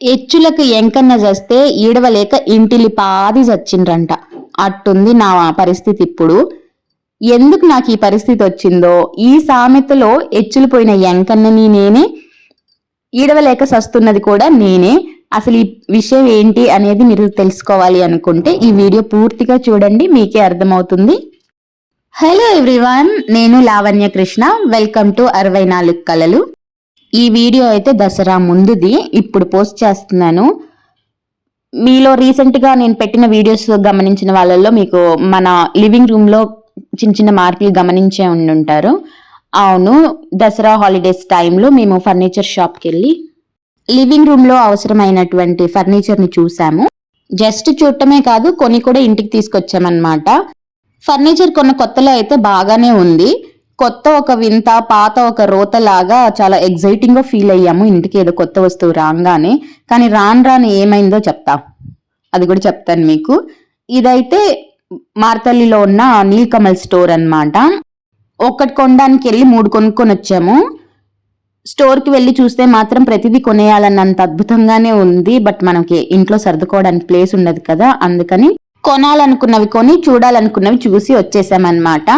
ఎచ్చులకు ఎంకన్న చేస్తే ఈడవలేక ఇంటిలి పాది చచ్చిండ్రంట. అట్టుంది నా పరిస్థితి ఇప్పుడు. ఎందుకు నాకు ఈ పరిస్థితి వచ్చిందో? ఈ సామెతలో ఎచ్చులు పోయిన ఎంకన్నని నేనే ఈడవలేక సస్తున్నది కూడా నేనే. అసలు ఈ విషయం ఏంటి అనేది మీరు తెలుసుకోవాలి అనుకుంటే ఈ వీడియో పూర్తిగా చూడండి మీకే అర్థమవుతుంది. హలో ఎవ్రీవన్ నేను లావణ్య కృష్ణ. వెల్కమ్ టు అరవై నాలుగు కళలు. ఈ వీడియో అయితే దసరా ముందుది. ఇప్పుడు పోస్ట్ చేస్తున్నాను. మీలో రీసెంట్గా నేను పెట్టిన వీడియోస్ గమనించిన వాళ్ళల్లో మీకు మన లివింగ్ రూమ్లో చిన్న చిన్న మార్పులు గమనించే ఉండి ఉంటారు అవును దసరా హాలిడేస్ టైంలో మేము ఫర్నిచర్ షాప్కి వెళ్ళి లివింగ్ రూమ్లో అవసరమైనటువంటి ఫర్నిచర్ని చూసాము. జస్ట్ చూడటమే కాదు కొని కూడా ఇంటికి తీసుకొచ్చామన్నమాట. ఫర్నిచర్ కొన్న కొత్తలో అయితే బాగానే ఉంది. కొత్త ఒక వింత పాత ఒక రోత లాగా చాలా ఎగ్జైటింగ్గా ఫీల్ అయ్యాము. ఇంటికి ఏదో కొత్త వస్తువు రాగానే. కానీ రాను రాను ఏమైందో చెప్తా. అది కూడా చెప్తాను మీకు. ఇదైతే మార్తల్లిలో ఉన్న నీల్కమల్ స్టోర్ అన్నమాట. ఒక్కటి కొనడానికి వెళ్ళి మూడు కొనుక్కొని వచ్చాము. స్టోర్కి వెళ్ళి చూస్తే మాత్రం ప్రతిదీ కొనేయాలన్నంత అద్భుతంగానే ఉంది. బట్ మనకి ఇంట్లో సర్దుకోవడానికి ప్లేస్ ఉండదు కదా. అందుకని కొనాలనుకున్నవి కొని చూడాలనుకున్నవి చూసి వచ్చేసామన్నమాట.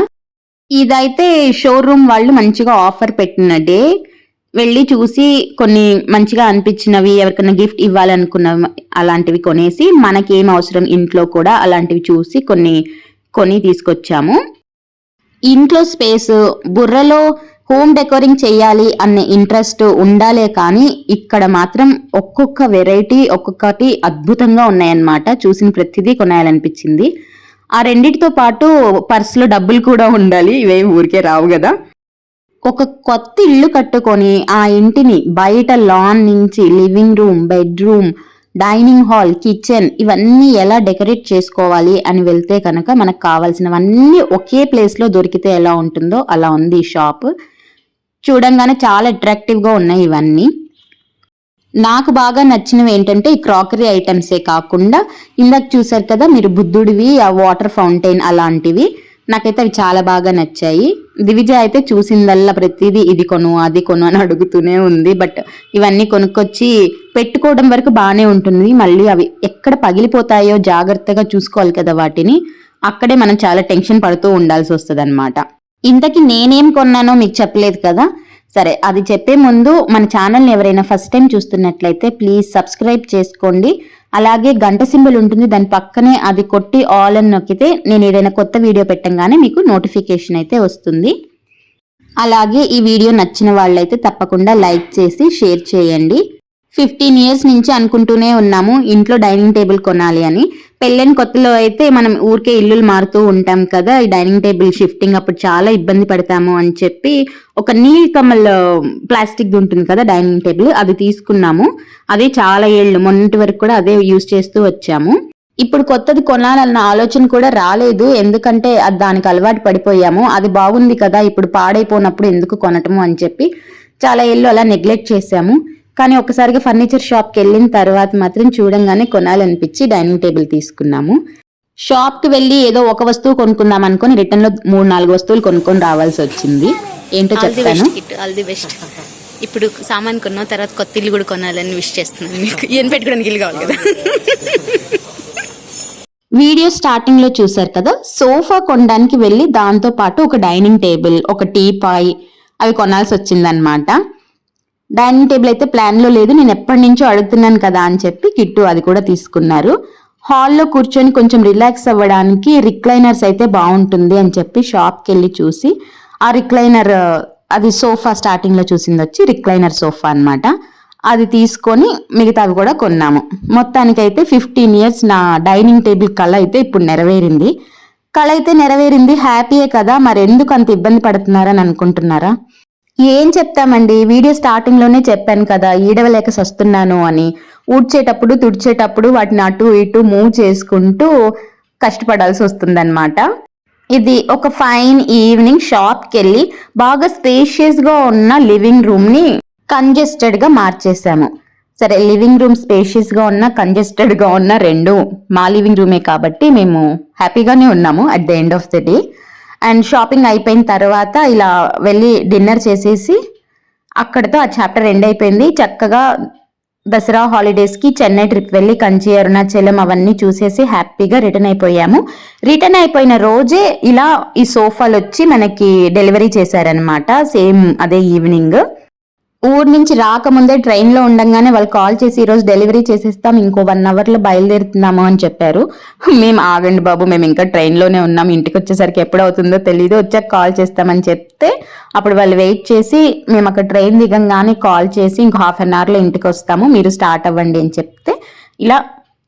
ఇదైతే షోరూమ్ వాళ్ళు మంచిగా ఆఫర్ పెట్టిన డే వెళ్ళి చూసి కొన్ని మంచిగా అనిపించినవి ఎవరికైనా గిఫ్ట్ ఇవ్వాలనుకున్న అలాంటివి కొనేసి మనకి ఏం అవసరం ఇంట్లో కూడా అలాంటివి చూసి కొన్ని కొని తీసుకొచ్చాము. ఇంట్లో స్పేస్ బుర్రలో హోమ్ డెకరింగ్ చేయాలి అనే ఇంట్రెస్ట్ ఉండాలే కానీ ఇక్కడ మాత్రం ఒక్కొక్క వెరైటీ ఒక్కొక్కటి అద్భుతంగా ఉన్నాయన్నమాట. చూసిన ప్రతిదీ కొనాలనిపించింది. ఆ రెండిటితో పాటు పర్సులో డబ్బులు కూడా ఉండాలి. ఇవేం ఊరికే రావు కదా. ఒక కొత్త ఇల్లు కట్టుకొని ఆ ఇంటిని బయట లాన్ నుంచి living room bedroom dining hall kitchen ఇవన్నీ ఎలా డెకరేట్ చేసుకోవాలి అని వెళ్తే కనుక మనకు కావాల్సినవన్నీ ఒకే ప్లేస్లో దొరికితే ఎలా ఉంటుందో అలా ఉంది ఈ షాప్ చూడంగానే చాలా అట్రాక్టివ్గా ఉన్నాయి ఇవన్నీ. నాకు బాగా నచ్చినవి ఏంటంటే ఈ క్రాకరీ ఐటమ్సే కాకుండా ఇందాక చూసారు కదా మీరు బుద్ధుడివి ఆ వాటర్ ఫౌంటైన్ అలాంటివి. నాకైతే అవి చాలా బాగా నచ్చాయి. దివిజ అయితే చూసిందల్లా ప్రతిదీ ఇది కొను అది కొను అని అడుగుతూనే ఉంది. బట్ ఇవన్నీ కొనుక్కొచ్చి పెట్టుకోవడం వరకు బాగానే ఉంటుంది. మళ్ళీ అవి ఎక్కడ పగిలిపోతాయో జాగ్రత్తగా చూసుకోవాలి కదా వాటిని. అక్కడే మనం చాలా టెన్షన్ పడుతూ ఉండాల్సి వస్తుంది అనమాట ఇంతకీ నేనేం కొన్నానో మీకు చెప్పలేదు కదా. సరే అది చెప్పే ముందు మన ఛానల్ని ఎవరైనా ఫస్ట్ టైం చూస్తున్నట్లయితే ప్లీజ్ సబ్స్క్రైబ్ చేసుకోండి. అలాగే గంట సింబల్ ఉంటుంది దాని పక్కనే అది కొట్టి ఆల్ అని నొక్కితే నేను ఏదైనా కొత్త వీడియో పెట్టంగానే మీకు నోటిఫికేషన్ అయితే వస్తుంది. అలాగే ఈ వీడియో నచ్చిన వాళ్ళైతే తప్పకుండా లైక్ చేసి షేర్ చేయండి. ఫిఫ్టీన్ ఇయర్స్ నుంచి అనుకుంటూనే ఉన్నాము ఇంట్లో డైనింగ్ టేబుల్ కొనాలి అని. పెళ్ళైన కొత్తలో అయితే మనం ఊరికే ఇల్లులు మారుతూ ఉంటాం కదా ఈ డైనింగ్ టేబుల్ షిఫ్టింగ్ అప్పుడు చాలా ఇబ్బంది పడతాము అని చెప్పి ఒక నీల్ కమల్ ప్లాస్టిక్ ఉంటుంది కదా డైనింగ్ టేబుల్ అది తీసుకున్నాము. అదే చాలా ఏళ్ళు మొన్నటి వరకు కూడా అదే యూజ్ చేస్తూ వచ్చాము. ఇప్పుడు కొత్తది కొనాలన్న ఆలోచన కూడా రాలేదు ఎందుకంటే అది దానికి అలవాటు పడిపోయాము. అది బాగుంది కదా ఇప్పుడు పాడైపోయినప్పుడు ఎందుకు కొనటము అని చెప్పి చాలా ఏళ్ళు అలా నెగ్లెక్ట్ చేసాము కానీ ఒకసారిగా ఫర్నిచర్ షాప్కి వెళ్ళిన తర్వాత మాత్రం చూడంగానే కొనాలనిపించి డైనింగ్ టేబుల్ తీసుకున్నాము. షాప్కి వెళ్ళి ఏదో ఒక వస్తువు కొనుక్కుందాం అనుకుని రిటర్న్లో మూడు నాలుగు వస్తువులు కొనుక్కొని రావాల్సి వచ్చింది. ఏంటో చెప్తాను. ఇప్పుడు సామాన్ కొన్నాం తర్వాత కొత్త ఇల్లు కూడా కొనాలని విష్ చేస్తున్నాను మీకు. ఏం పెట్టుకోవడానికి ఇల్లు కావాలి కదా. వీడియో స్టార్టింగ్లో చూసారు కదా సోఫా కొనడానికి వెళ్ళి దాంతో పాటు ఒక డైనింగ్ టేబుల్ ఒక టీపాయ్ అవి కొనాల్సి వచ్చిందనమాట డైనింగ్ టేబుల్ అయితే ప్లాన్లో లేదు. నేను ఎప్పటి నుంచో అడుగుతున్నాను కదా అని చెప్పి కిట్టు అది కూడా తీసుకున్నారు. హాల్లో కూర్చొని కొంచెం రిలాక్స్ అవ్వడానికి రిక్లైనర్స్ అయితే బాగుంటుంది అని చెప్పి షాప్కి వెళ్ళి చూసి ఆ రిక్లైనర్ అది సోఫా స్టార్టింగ్లో చూసింది వచ్చి రిక్లైనర్ సోఫా అన్నమాట. అది తీసుకొని మిగతావి కూడా కొన్నాము. మొత్తానికైతే ఫిఫ్టీన్ ఇయర్స్ నా డైనింగ్ టేబుల్ కళ అయితే ఇప్పుడు నెరవేరింది. కళ అయితే నెరవేరింది. హ్యాపీయే కదా. మరి ఎందుకు అంత ఇబ్బంది పడుతున్నారని అనుకుంటున్నారా? ఏం చెప్తామండి? వీడియో స్టార్టింగ్లోనే చెప్పాను కదా ఈడవలేక సస్తున్నాను అని. ఊడ్చేటప్పుడు తుడిచేటప్పుడు వాటిని అటు ఇటు మూవ్ చేసుకుంటూ కష్టపడాల్సి వస్తుందన్నమాట. ఇది ఒక ఫైన్ ఈవినింగ్ షాప్కి వెళ్ళి బాగా స్పేషియస్గా ఉన్న లివింగ్ రూమ్ని కంజెస్టెడ్గా మార్చేసాము. సరే లివింగ్ రూమ్ స్పేషియస్గా ఉన్న కంజెస్టెడ్గా ఉన్న రెండు మా లివింగ్ రూమే కాబట్టి మేము హ్యాపీగానే ఉన్నాము at the end of the day. And shopping అయిపోయిన తర్వాత ఇలా వెళ్ళి డిన్నర్ చేసేసి అక్కడితో ఆ చాప్టర్ ఎండ్ అయిపోయింది. చక్కగా దసరా హాలిడేస్కి చెన్నై ట్రిప్ వెళ్ళి కంచి అరుణాచలం అవన్నీ చూసేసి హ్యాపీగా రిటర్న్ అయిపోయాము. రిటర్న్ అయిపోయిన రోజే ఇలా ఈ సోఫాలు వచ్చి మనకి డెలివరీ చేశారనమాట సేమ్ అదే ఈవినింగ్. ఊరు నుంచి రాకముందే ట్రైన్లో ఉండగానే ఉండంగానే వాళ్ళు కాల్ చేసి ఈరోజు డెలివరీ చేసేస్తాం ఇంకో వన్ అవర్లో బయలుదేరుతున్నాము అని చెప్పారు. మేము ఆగండి బాబు మేము ఇంకా ట్రైన్లోనే ఉన్నాం ఇంటికి వచ్చేసరికి ఎప్పుడు అవుతుందో తెలియదు వచ్చాక కాల్ చేస్తామని చెప్తే అప్పుడు వాళ్ళు వెయిట్ చేసి మేము అక్కడ ట్రైన్ దిగంగానే కాల్ చేసి ఇంకో హాఫ్ అన్ అవర్లో ఇంటికి వస్తాము మీరు స్టార్ట్ అవ్వండి అని చెప్తే ఇలా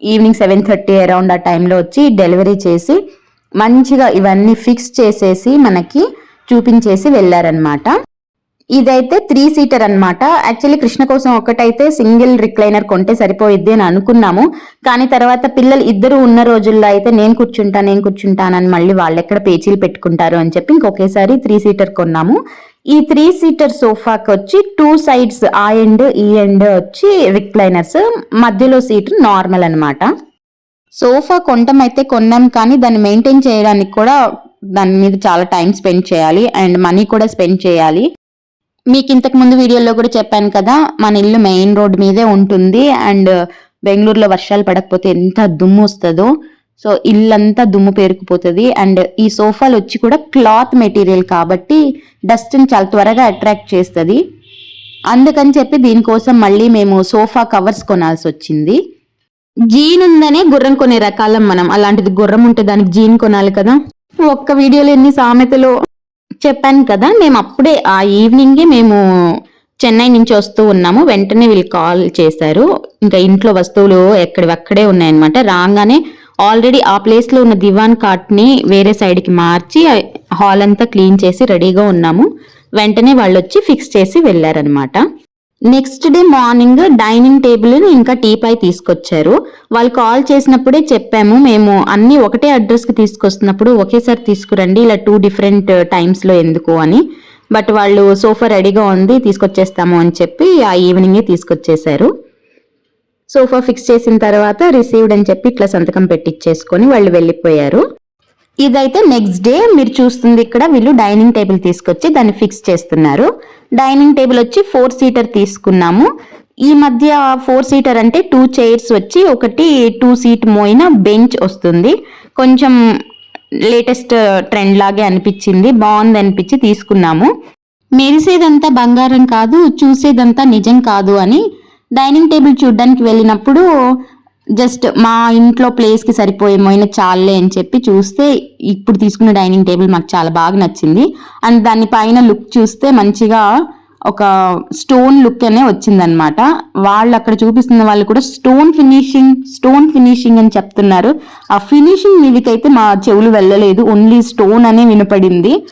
ఈవినింగ్ సెవెన్ థర్టీ అరౌండ్ ఆ టైంలో వచ్చి డెలివరీ చేసి మంచిగా ఇవన్నీ ఫిక్స్ చేసేసి మనకి చూపించేసి వెళ్ళారనమాట ఇదైతే త్రీ సీటర్ అనమాట యాక్చువల్లీ కృష్ణ కోసం ఒకటైతే సింగిల్ రిక్లైనర్ కొంటే సరిపోయిద్ది అని అనుకున్నాము. కానీ తర్వాత పిల్లలు ఇద్దరు ఉన్న రోజుల్లో అయితే నేను కూర్చుంటా నేను కూర్చుంటానని మళ్ళీ వాళ్ళు ఎక్కడ పేచీలు పెట్టుకుంటారు అని చెప్పి ఇంకొకేసారి త్రీ సీటర్ కొన్నాము. ఈ త్రీ సీటర్ సోఫాకి వచ్చి టూ సైడ్స్ ఆ ఎండ్ ఈ ఎండ్ వచ్చి రిక్లైనర్స్ మధ్యలో సీట్ నార్మల్ అన్నమాట. సోఫా కొనటం అయితే కొన్నాం కానీ దాన్ని మెయింటైన్ చేయడానికి కూడా దాని మీద చాలా టైం స్పెండ్ చేయాలి. అండ్ మనీ కూడా స్పెండ్ చేయాలి. మీకు ఇంతకు ముందు వీడియోలో కూడా చెప్పాను కదా మన ఇల్లు మెయిన్ రోడ్ మీదే ఉంటుంది. అండ్ బెంగళూరులో వర్షాలు పడకపోతే ఎంత దుమ్ము వస్తుందో సో ఇల్లంతా దుమ్ము పేరుకుపోతుంది. అండ్ ఈ సోఫాలు వచ్చి కూడా క్లాత్ మెటీరియల్ కాబట్టి డస్ట్ని చాలా త్వరగా అట్రాక్ట్ చేస్తుంది. అందుకని చెప్పి దీనికోసం మళ్ళీ మేము సోఫా కవర్స్ కొనాల్సి వచ్చింది. జీన్ ఉందనే గుర్రం కొనే రకాలం మనం. అలాంటిది గుర్రం ఉంటే దానికి జీన్ కొనాలి కదా. ఒక్క వీడియోలో ఎన్ని సామెతలో చెప్పాను కదా మేము అప్పుడే ఆ ఈవినింగే మేము చెన్నై నుంచి వస్తూ ఉన్నాము. వెంటనే వీళ్ళు కాల్ చేశారు. ఇంకా ఇంట్లో వస్తువులు ఎక్కడివక్కడే ఉన్నాయన్నమాట. రాగానే ఆల్రెడీ ఆ ప్లేస్లో ఉన్న దివాన్ కాట్ని వేరే సైడ్కి మార్చి హాల్ అంతా క్లీన్ చేసి రెడీగా ఉన్నాము. వెంటనే వాళ్ళు వచ్చి ఫిక్స్ చేసి వెళ్ళారనమాట next day morning dining table ఇంకా టీపై తీసుకొచ్చారు. వాళ్ళు కాల్ చేసినప్పుడే చెప్పాము మేము అన్ని ఒకటే అడ్రస్కి తీసుకొస్తున్నప్పుడు ఒకేసారి తీసుకురండి ఇలా టూ డిఫరెంట్ టైమ్స్లో ఎందుకు అని. బట్ వాళ్ళు సోఫా రెడీగా ఉంది తీసుకొచ్చేస్తాము అని చెప్పి ఆ ఈవినింగే తీసుకొచ్చేసారు సోఫా ఫిక్స్ చేసిన తర్వాత రిసీవ్డ్ అని చెప్పి ఇట్లా సంతకం పెట్టించేసుకొని వాళ్ళు వెళ్ళిపోయారు. ఇదైతే నెక్స్ట్ డే మీరు చూస్తుంది ఇక్కడ వీళ్ళు డైనింగ్ టేబుల్ తీసుకొచ్చి దాన్ని ఫిక్స్ చేస్తున్నారు. డైనింగ్ టేబుల్ వచ్చి ఫోర్ సీటర్ తీసుకున్నాము. ఈ మధ్య ఫోర్ సీటర్ అంటే టూ చైర్స్ వచ్చి ఒకటి టూ సీట్ మోయిన బెంచ్ వస్తుంది. కొంచెం లేటెస్ట్ ట్రెండ్ లాగే అనిపించింది. బాగుంది అనిపించి తీసుకున్నాము. మెరిసేదంతా బంగారం కాదు చూసేదంతా నిజం కాదు అని డైనింగ్ టేబుల్ చూడడానికి వెళ్ళినప్పుడు జస్ట్ మా ఇంట్లో ప్లేస్కి సరిపోయేమైనా చాలే అని చెప్పి చూస్తే ఇప్పుడు తీసుకున్న డైనింగ్ టేబుల్ మాకు చాలా బాగా నచ్చింది. అండ్ దాని పైన లుక్ చూస్తే మంచిగా ఒక స్టోన్ లుక్ అనే వచ్చిందనమాట వాళ్ళు అక్కడ చూపిస్తున్న వాళ్ళు కూడా స్టోన్ ఫినిషింగ్ స్టోన్ ఫినిషింగ్ అని చెప్తున్నారు. ఆ ఫినిషింగ్ మీదకైతే మా చెవులు వెళ్ళలేదు. ఓన్లీ స్టోన్ అనే వినపడింది.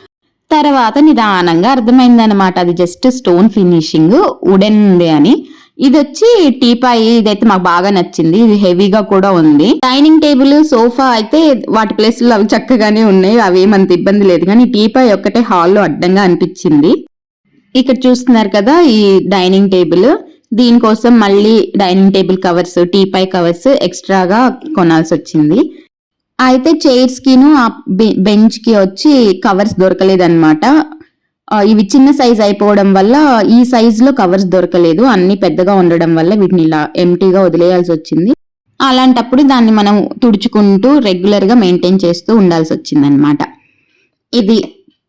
తర్వాత నిదానంగా అర్థమైందనమాట అది జస్ట్ స్టోన్ ఫినిషింగ్ వుడెన్ ఉంది అని. ఇది వచ్చి టీపాయ్ ఇదైతే మాకు బాగా నచ్చింది. ఇది హెవీగా కూడా ఉంది. డైనింగ్ టేబుల్ సోఫా అయితే వాటి ప్లేస్లో అవి చక్కగానే ఉన్నాయి. అవి ఏమంత ఇబ్బంది లేదు. కానీ టీపాయ్ ఒక్కటే హాల్లో అడ్డంగా అనిపించింది. ఇక్కడ చూస్తున్నారు కదా ఈ డైనింగ్ టేబుల్. దీనికోసం మళ్ళీ dining table covers teapoy covers ఎక్స్ట్రాగా కొనాల్సి వచ్చింది. అయితే చైర్స్ కిను ఆ బెంచ్కి వచ్చి కవర్స్ దొరకలేదన్నమాట. ఇవి చిన్న సైజ్ అయిపోవడం వల్ల ఈ సైజ్లో కవర్స్ దొరకలేదు. అన్ని పెద్దగా ఉండడం వల్ల వీటిని ఇలా ఎంటీగా వదిలేయాల్సి వచ్చింది. అలాంటప్పుడు దాన్ని మనం తుడుచుకుంటూ రెగ్యులర్గా మెయింటైన్ చేస్తూ ఉండాల్సి వచ్చింది ఇది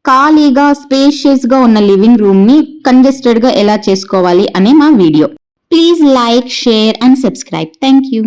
ఖాళీగా స్పేషియస్గా ఉన్న లివింగ్ రూమ్ని కంజెస్టెడ్గా ఎలా చేసుకోవాలి అనే మా video please like share and subscribe thank you